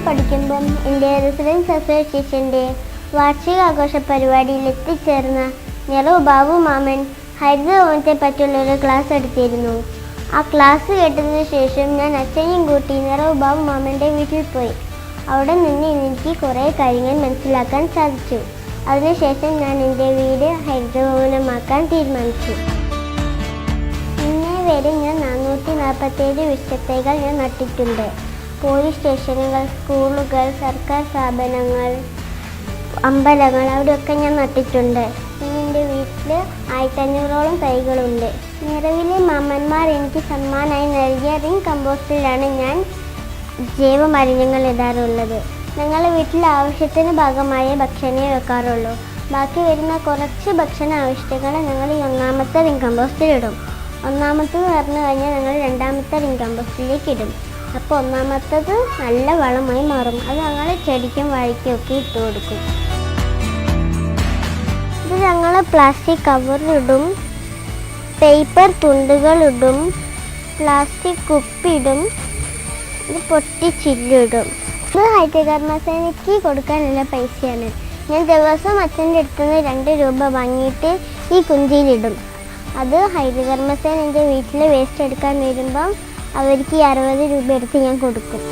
സ്കൂളിന്റെ റെസിഡൻസ് അസോസിയേഷന്റെ വാർഷികാഘോഷ പരിപാടിയിൽ എത്തിച്ചേർന്ന നെറു ബാബു മാമൻ ഹരിതഭവനത്തെ പറ്റിയുള്ള ഒരു ക്ലാസ് എടുത്തിരുന്നു. ആ ക്ലാസ് കേട്ടതിന് ശേഷം ഞാൻ അച്ഛനെയും കൂട്ടി നിറവ് ബാബു മാമന്റെ വീട്ടിൽ പോയി. അവിടെ നിന്ന് എനിക്ക് കുറേ കാര്യങ്ങൾ മനസ്സിലാക്കാൻ സാധിച്ചു. അതിനുശേഷം ഞാൻ എന്റെ വീട് ഹരിതഭവനമാക്കാൻ തീരുമാനിച്ചു. ഇന്നേ വരെ ഞാൻ നാനൂറ്റി നാൽപ്പത്തേഴ് വിഷത്തൈകൾ ഞാൻ നട്ടിട്ടുണ്ട്. പോലീസ് സ്റ്റേഷനുകൾ സ്കൂളുകൾ സർക്കാർ സ്ഥാപനങ്ങൾ അമ്പലങ്ങൾ അവിടെയൊക്കെ ഞാൻ നട്ടിട്ടുണ്ട്. പിന്നെ എന്റെ വീട്ടിൽ ആയിരത്തഞ്ഞൂറോളം തൈകളുണ്ട്. നിറവിലെ മാമന്മാർ എനിക്ക് സമ്മാനമായി നൽകിയ റിംഗ് കമ്പോസ്റ്റിലാണ് ഞാൻ ജൈവ ജൈവമലിന്യങ്ങൾ ഇടാറുള്ളത്. ഞങ്ങളുടെ വീട്ടിൽ ആവശ്യത്തിന് ഭാഗമായ ഭക്ഷണമേ വെക്കാറുള്ളൂ. ബാക്കി വരുന്ന കുറച്ച് ഭക്ഷണ ആവശ്യങ്ങൾ ഞങ്ങൾ ഈ ഒന്നാമത്തെ റിംഗ് കമ്പോസ്റ്റിലിടും ഇടും. ഒന്നാമത്തത് പറഞ്ഞു കഴിഞ്ഞാൽ ഞങ്ങൾ രണ്ടാമത്തെ റിംഗ് കമ്പോസ്റ്റിലേക്ക് ഇടും. അപ്പോൾ ഒന്നാമത്തത് നല്ല വളമായി മാറും. അത് ഞങ്ങൾ ചെടിക്കും വഴിക്കും ഒക്കെ ഇട്ട് കൊടുക്കും. ഇത് ഞങ്ങൾ പ്ലാസ്റ്റിക് കവറിലിടും പേപ്പർ തുണ്ടുകളിടും പ്ലാസ്റ്റിക് കുപ്പിടും ഇത് പൊട്ടിച്ചില്ലിടും ഇത് ഹരിതകർമ്മസേനയ്ക്ക് കൊടുക്കാനുള്ള പൈസയാണ്. ഞാൻ ദിവസം അച്ഛന്റെ അടുത്ത് നിന്ന് രണ്ട് രൂപ വാങ്ങിയിട്ട് ഈ കുഞ്ചിയിലിടും. അത് ഹരിതകർമ്മസേന എന്റെ വീട്ടിൽ വേസ്റ്റ് എടുക്കാൻ വരുമ്പം അവർക്ക് ഈ അറുപത് രൂപ എടുത്ത് ഞാൻ കൊടുക്കും.